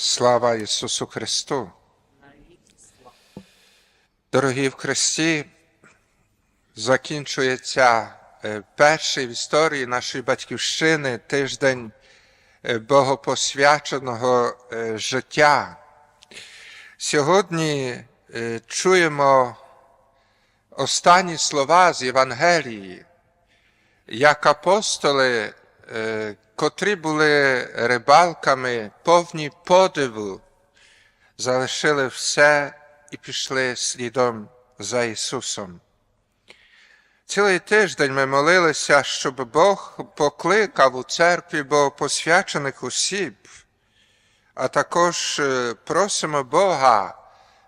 Слава Ісусу Христу! Дорогі в Христі, закінчується е, перший в історії нашої батьківщини тиждень е, богопосвяченого е, життя. Сьогодні чуємо останні слова з Євангелії, як апостоли, котрі були рибалками, повні подиву, залишили все і пішли слідом за Ісусом. Цілий тиждень ми молилися, щоб Бог покликав у церкві богопосвячених осіб, а також е, просимо Бога,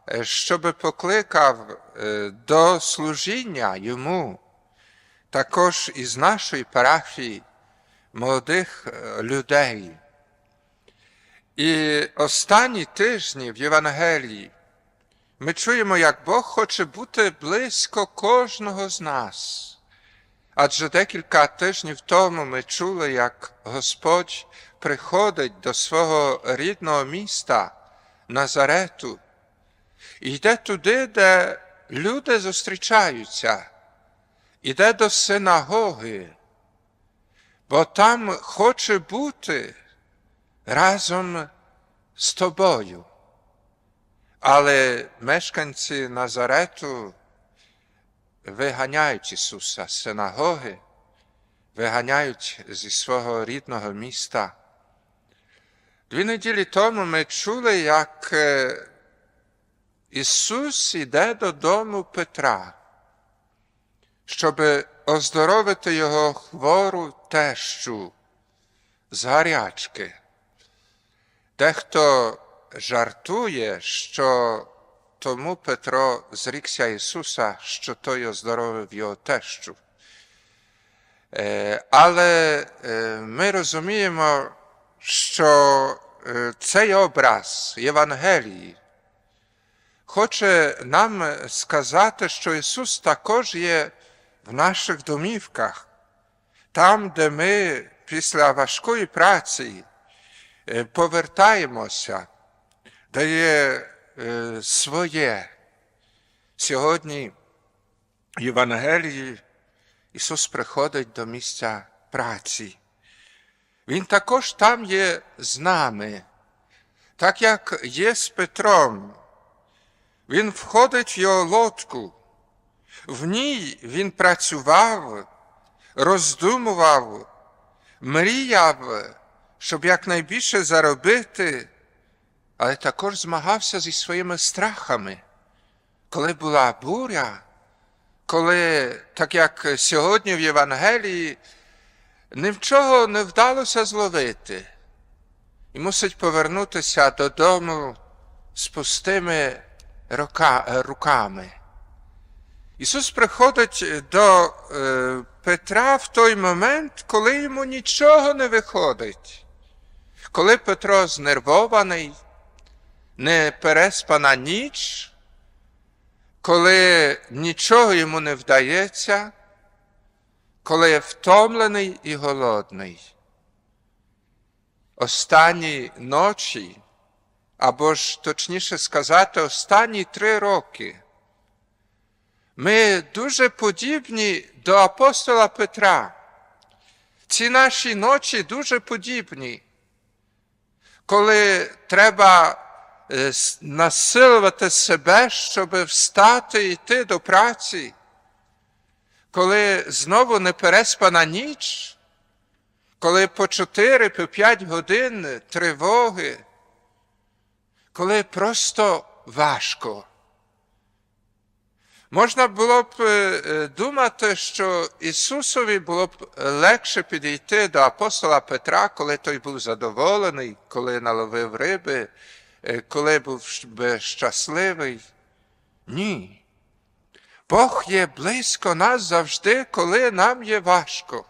е, щоб покликав е, до служіння Йому, також із нашої парафії молодих е, людей. І останні тижні в Євангелії ми чуємо, як Бог хоче бути близько кожного з нас. Адже декілька тижнів тому ми чули, як Господь приходить до свого рідного міста Назарету і йде туди, де люди зустрічаються, іде до синагоги, бо там хоче бути разом з тобою. Але мешканці Назарету виганяють Ісуса з синагоги, виганяють зі свого рідного міста. Дві неділі тому ми чули, як е, Ісус іде додому Петра, щоб оздоровити його хвору тещу з гарячки. Дехто жартує, що тому Петро зрікся Ісуса, що той оздоровив його тещу. Е, Але е, ми розуміємо, що е, цей образ Євангелії хоче нам сказати, що Ісус також є в наших домівках, там, де ми після важкої праці е, повертаємося, де є е, своє. Сьогодні в Євангелії Ісус приходить до місця праці. Він також там є з нами, так як є з Петром. Він входить в його лодку, в ній він працював, роздумував, мріяв, щоб якнайбільше заробити, але також змагався зі своїми страхами. Коли була буря, коли, так як сьогодні в Євангелії, нічого не вдалося зловити, і мусить повернутися додому з пустими рука- руками. Ісус приходить до е, Петра в той момент, коли йому нічого не виходить, коли Петро знервований, не переспана ніч, коли нічого йому не вдається, коли втомлений і голодний. Останні ночі, або ж точніше сказати, останні три роки. Ми дуже подібні до апостола Петра. Ці наші ночі дуже подібні, коли треба е, насилувати себе, щоб встати і йти до праці, коли знову не переспана ніч, коли по 4-5 годин тривоги, коли просто важко. Можна було б е, е, думати, що Ісусові було б легше підійти до апостола Петра, коли той був задоволений, коли наловив риби, е, коли був би щасливий. Ні. Бог є близько нас завжди, коли нам є важко.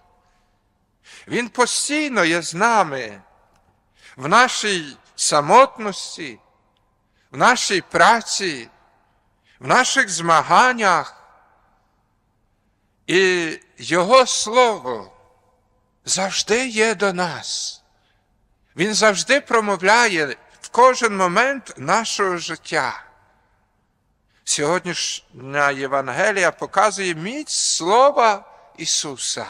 Він постійно є з нами в нашій самотності, в нашій праці, в наших змаганнях. І Його Слово завжди є до нас. Він завжди промовляє в кожен момент нашого життя. Сьогоднішня Євангелія показує міць Слова Ісуса.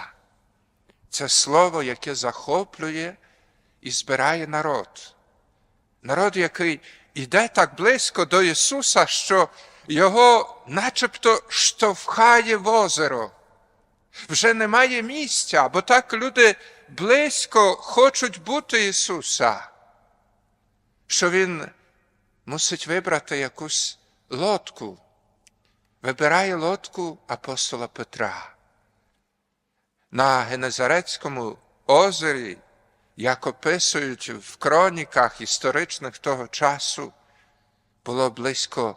Це Слово, яке захоплює і збирає народ. Народ, який іде так близько до Ісуса, що Його начебто штовхає в озеро. Вже немає місця, бо так люди близько хочуть бути Ісуса, що Він мусить вибрати якусь лодку. Вибирає лодку апостола Петра. На Генезарецькому озері, як описують в кроніках історичних того часу, було близько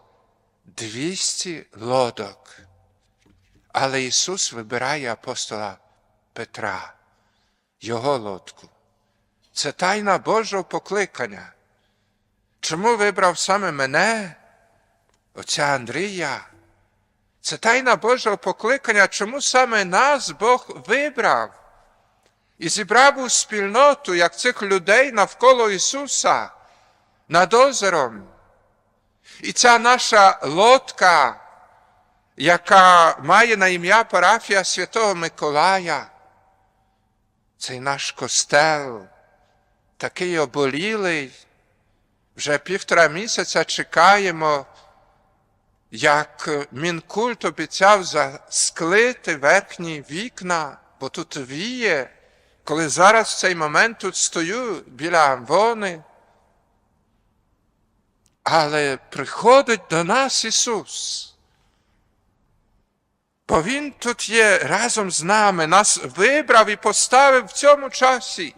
200 лодок. Але Ісус вибирає апостола Петра, Його лодку. Це тайна Божого покликання. Чому вибрав саме мене, отця Андрія? Це тайна Божого покликання, чому саме нас Бог вибрав і зібрав у спільноту, як цих людей навколо Ісуса над озером. І ця наша лодка, яка має на ім'я парафія Святого Миколая, цей наш костел, такий оболілий, вже півтора місяця чекаємо, як Мінкульт обіцяв засклити верхні вікна, бо тут віє, коли зараз в цей момент тут стою біля амвони. Але приходить до нас Ісус. Бо Він тут є разом з нами, нас вибрав і поставив в цьому часі,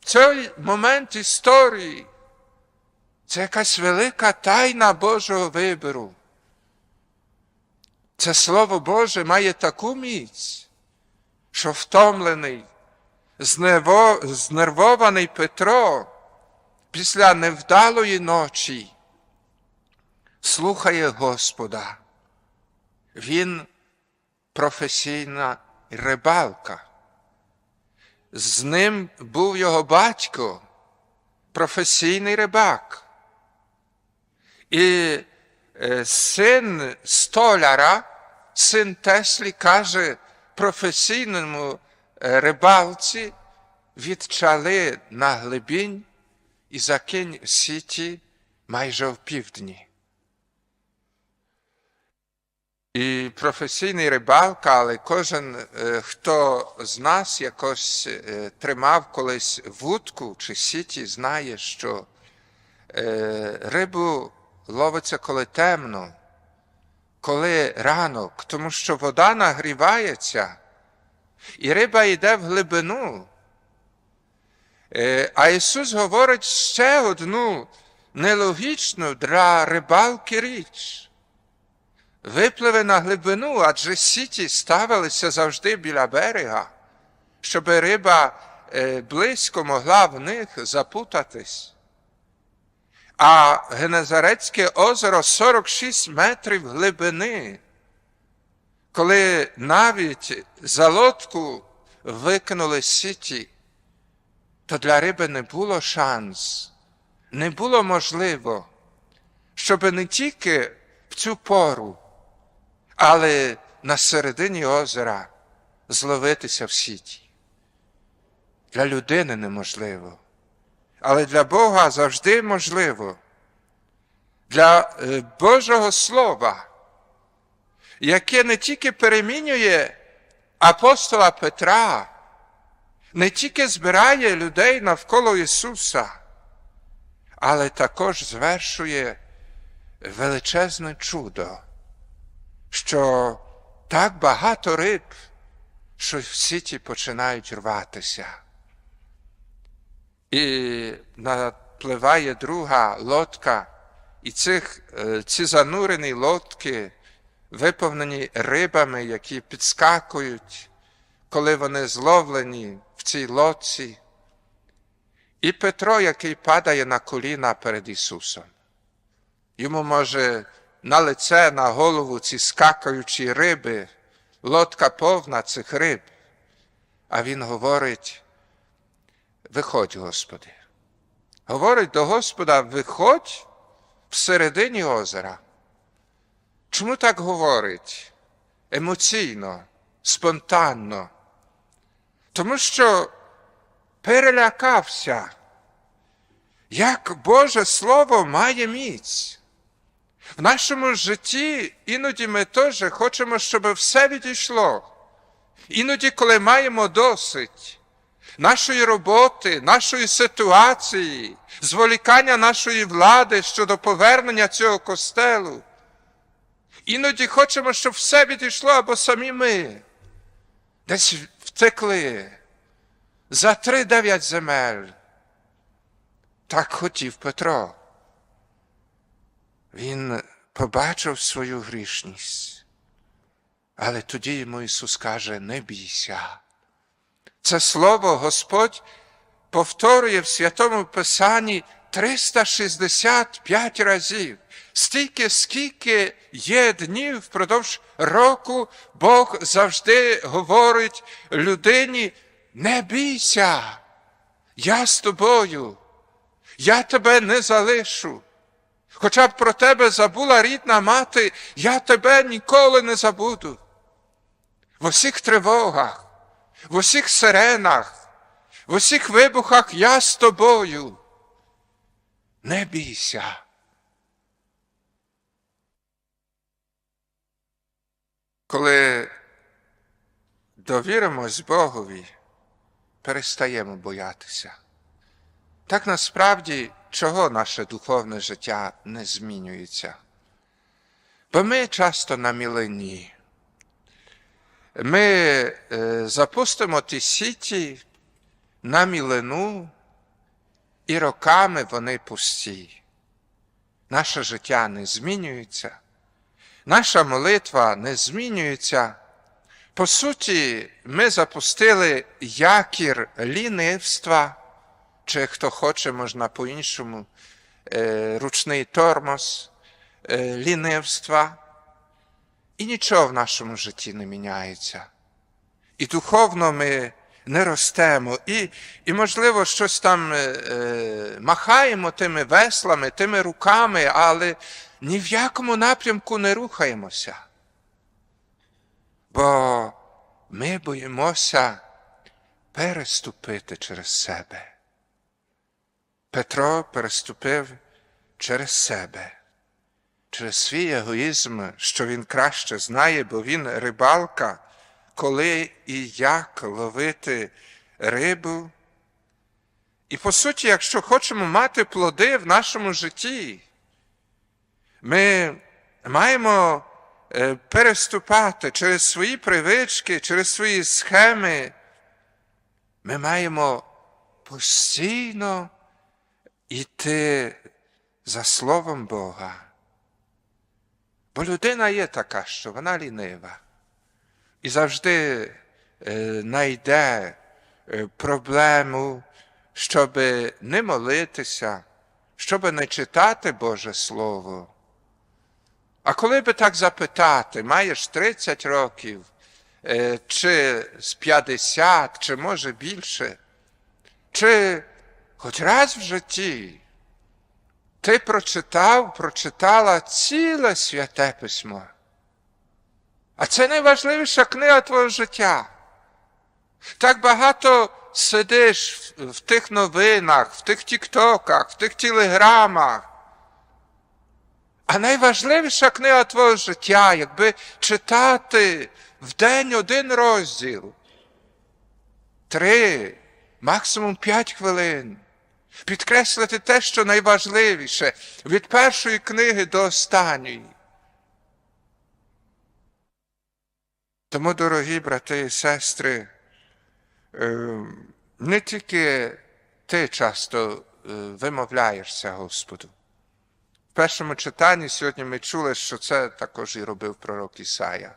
в цей момент історії. Це якась велика тайна Божого вибору. Це Слово Боже має таку міць, що втомлений, знервований Петро після невдалої ночі слухає Господа. Він професійна рибалка. З ним був його батько, професійний рибак. І е, син столяра, син Теслі, каже професійному е, рибалці, відчали на глибінь і закинь сіті майже в півдні. І професійний рибалка, але кожен, е, хто з нас якось е, тримав колись вудку чи сіті, знає, що е, рибу ловиться коли темно, коли ранок, тому що вода нагрівається, і риба йде в глибину. А Ісус говорить ще одну нелогічну для рибалки річ. Випливе на глибину, адже сіті ставилися завжди біля берега, щоб риба близько могла в них запутатись. А Генезарецьке озеро 46 метрів глибини, коли навіть за лодку викинули сіті, то для риби не було шанс, не було можливо, щоб не тільки в цю пору, але на середині озера зловитися в сіті. Для людини неможливо, але для Бога завжди можливо. Для Божого Слова, яке не тільки перемінює апостола Петра, не тільки збирає людей навколо Ісуса, але також звершує величезне чудо, що так багато риб, що в сіті починають рватися. І напливає друга лодка, і цих, ці занурені лодки, виповнені рибами, які підскакують, коли вони зловлені цій лодці. І Петро, який падає на коліна перед Ісусом. Йому може на лице, на голову ці скакаючі риби, лодка повна цих риб. А Він говорить: Виходь, Господи, говорить до Господа, виходь всередині озера. Чому так говорить? Емоційно, спонтанно. Тому що перелякався, як Боже Слово має міць. В нашому житті іноді ми теж хочемо, щоб все відійшло. Іноді, коли маємо досить нашої роботи, нашої ситуації, зволікання нашої влади щодо повернення цього костелу, іноді хочемо, щоб все відійшло або самі ми десь втекли за три дев'ять земель. Так хотів Петро. Він побачив свою грішність. Але тоді йому Ісус каже: не бійся. Це слово Господь повторює в Святому Писанні 365 разів. Стільки, скільки є днів впродовж року, Бог завжди говорить людині: не бійся, я з тобою, я тебе не залишу. Хоча б про тебе забула рідна мати, я тебе ніколи не забуду. В усіх тривогах, в усіх сиренах, в усіх вибухах я з тобою. Не бійся. Коли довіримось Богові, перестаємо боятися. Так насправді, чого наше духовне життя не змінюється? Бо ми часто на мілені. Ми е, запустимо ті сіті на мілину, і роками вони пусті. Наше життя не змінюється, наша молитва не змінюється. По суті, ми запустили якір лінивства, чи хто хоче, можна по-іншому, е, ручний тормоз, е, лінивства. І нічого в нашому житті не міняється. І духовно ми не ростемо, і, і можливо, щось там е, е, махаємо тими веслами, тими руками, але ні в якому напрямку не рухаємося. Бо ми боїмося переступити через себе. Петро переступив через себе, через свій егоїзм, що він краще знає, бо він рибалка, коли і як ловити рибу. І по суті, якщо хочемо мати плоди в нашому житті, ми маємо е, переступати через свої привички, через свої схеми. Ми маємо постійно йти за Словом Бога. Бо людина є така, що вона лінива і завжди е, знайде е, проблему, щоб не молитися, щоб не читати Боже Слово. А коли би так запитати, маєш 30 років, е, чи з 50, чи може більше, чи хоч раз в житті ти прочитав, прочитала ціле святе письмо. Це найважливіша книга твого життя. Так багато сидиш в тих новинах, в тих тіктоках, в тих телеграмах. А найважливіша книга твого життя, якби читати в день один розділ, три, максимум п'ять хвилин. Підкреслити те, що найважливіше від першої книги до останньої. Тому, дорогі брати і сестри, не тільки ти часто вимовляєшся Господу. В першому читанні сьогодні ми чули, що це також і робив пророк Ісая.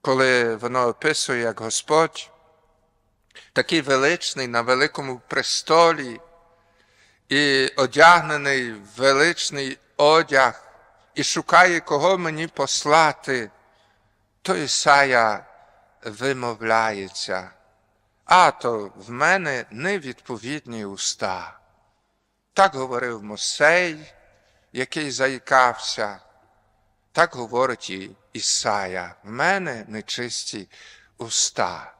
Коли воно описує, як Господь, такий величний на великому престолі, і одягнений в величний одяг, і шукає, кого мені послати то Ісая вимовляється, а то в мене невідповідні уста. Так говорив Мосей, який заїкався, так говорить і Ісая. В мене нечисті уста,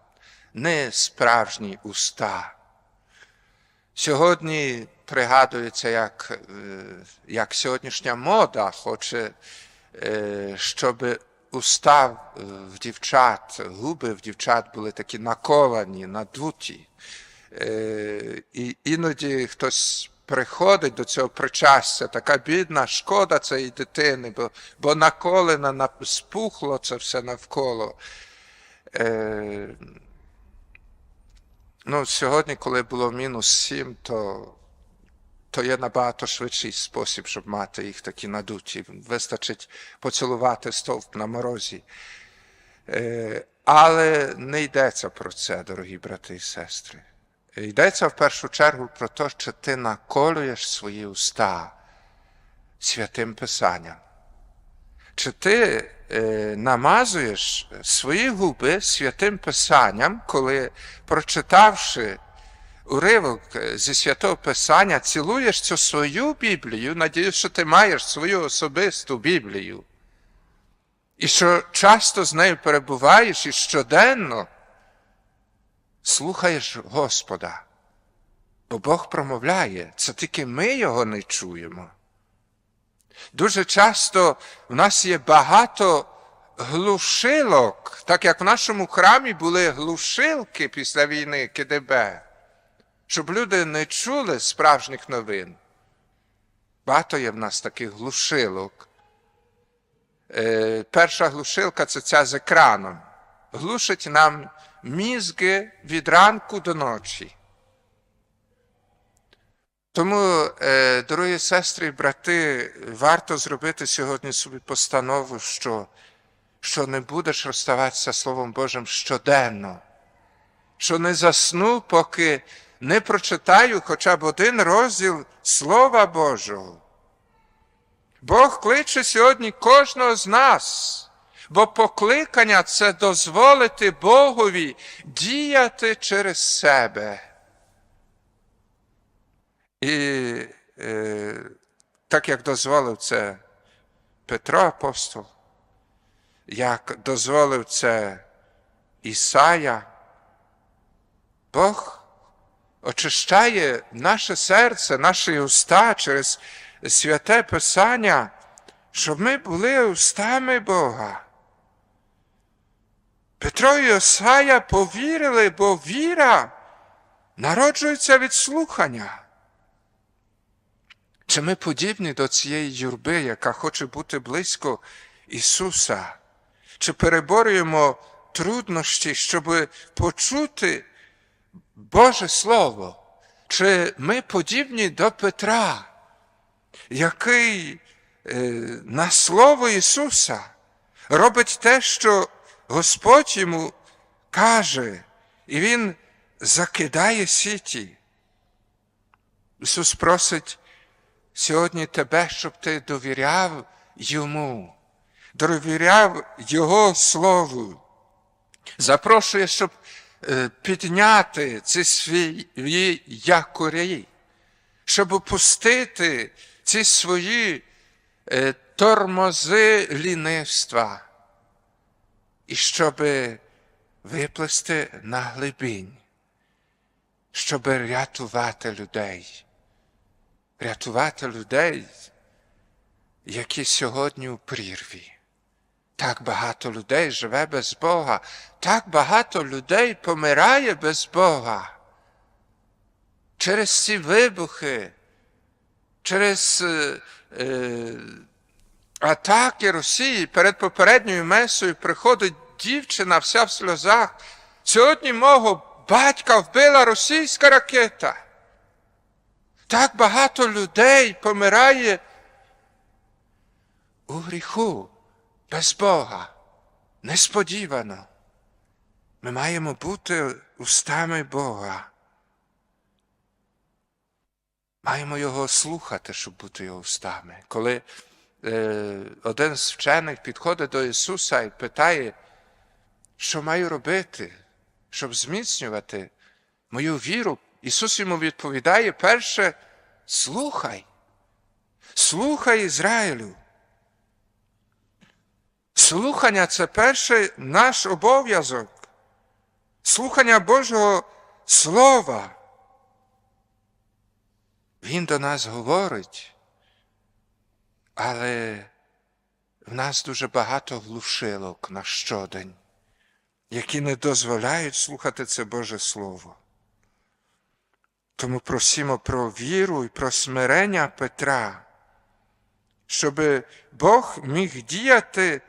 не справжні уста. Сьогодні пригадується, як, як сьогоднішня мода хоче, щоб уста в дівчат, губи в дівчат були такі наколані, надуті. Е, І іноді хтось приходить до цього причастя, така бідна шкода цієї дитини, бо, бо наколено, на- спухло це все навколо. Е, Ну, сьогодні, коли було мінус 7, то, то є набагато швидший спосіб, щоб мати їх такі надуті. Вистачить поцілувати стовп на морозі. Але не йдеться про це, дорогі брати і сестри. Йдеться в першу чергу про те, що ти наколюєш свої уста святим Писанням. Чи ти е, намазуєш свої губи святим Писанням, коли, прочитавши уривок е, зі святого Писання, цілуєш цю свою Біблію, надіюсь, що ти маєш свою особисту Біблію, і що часто з нею перебуваєш і щоденно слухаєш Господа, бо Бог промовляє, це тільки ми його не чуємо. Дуже часто в нас є багато глушилок, так як в нашому храмі були глушилки після війни КДБ, щоб люди не чули справжніх новин. Багато є в нас таких глушилок. Е, перша глушилка це ця з екраном. Глушить нам мізки від ранку до ночі. Тому, е, дорогі сестри і брати, варто зробити сьогодні собі постанову, що, що не будеш розставатися Словом Божим щоденно, що не засну, поки не прочитаю хоча б один розділ Слова Божого. Бог кличе сьогодні кожного з нас, бо покликання це дозволити Богові діяти через себе. І е, так як дозволив це Петро апостол, як дозволив це Ісая, Бог очищає наше серце, наші уста через святе Писання, щоб ми були устами Бога. Петро і Ісая повірили, бо віра народжується від слухання. Чи ми подібні до цієї юрби, яка хоче бути близько Ісуса? Чи переборюємо труднощі, щоб почути Боже Слово? Чи ми подібні до Петра, який е, на Слово Ісуса робить те, що Господь йому каже, і Він закидає сіті? Ісус просить сьогодні тебе, щоб ти довіряв йому, довіряв Його Слову. Запрошує, щоб підняти ці свої якорі, щоб опустити ці свої е, тормози лінивства, і щоб виплести на глибінь, щоб рятувати людей рятувати людей, які сьогодні у прірві. Так багато людей живе без Бога, так багато людей помирає без Бога. Через ці вибухи, через е, е, атаки Росії перед попередньою месою приходить дівчина вся в сльозах. Сьогодні мого батька вбила російська ракета. Так багато людей помирає у гріху без Бога. Несподівано. Ми маємо бути устами Бога. Маємо його слухати, щоб бути його устами. Коли е, один з вчених підходить до Ісуса і питає, що маю робити, щоб зміцнювати мою віру, Ісус йому відповідає перше слухай. Слухай Ізраїлю. Слухання це перший наш обов'язок. Слухання Божого Слова. Він до нас говорить, але в нас дуже багато глушилок на щодень, які не дозволяють слухати це Боже Слово. Тому просимо про віру і про смирення Петра, щоб Бог міг діяти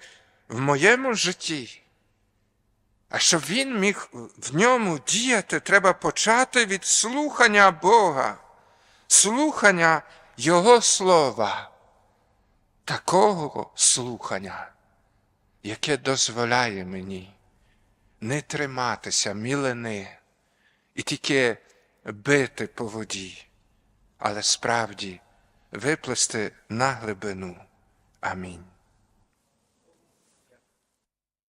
в моєму житті. А щоб він міг в ньому діяти, треба почати від слухання Бога, слухання Його Слова, такого слухання, яке дозволяє мені не триматися мілини і тільки бити по воді, але справді виплести на глибину. Амінь.